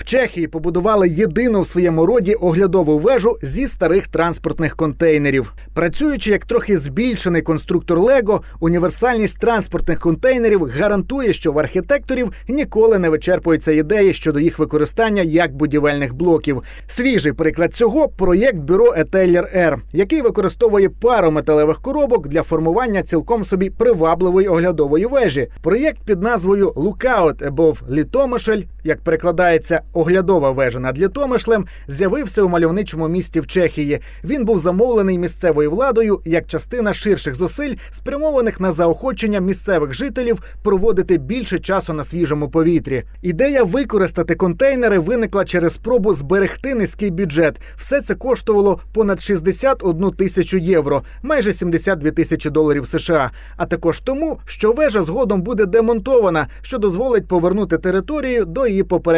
В Чехії побудували єдину в своєму роді оглядову вежу зі старих транспортних контейнерів. Працюючи як трохи збільшений конструктор Лего, універсальність транспортних контейнерів гарантує, що в архітекторів ніколи не вичерпуються ідеї щодо їх використання як будівельних блоків. Свіжий приклад цього проєкт бюро Етеллер Р, який використовує пару металевих коробок для формування цілком собі привабливої оглядової вежі. Проєкт під назвою Lookout Above Літомишль, як перекладається оглядова вежа над Літомишлем, з'явився у мальовничому місті в Чехії. Він був замовлений місцевою владою як частина ширших зусиль, спрямованих на заохочення місцевих жителів проводити більше часу на свіжому повітрі. Ідея використати контейнери виникла через спробу зберегти низький бюджет. Все це коштувало понад 61 тисячу євро, майже 72 тисячі доларів США. А також тому, що вежа згодом буде демонтована, що дозволить повернути територію до її попереднього.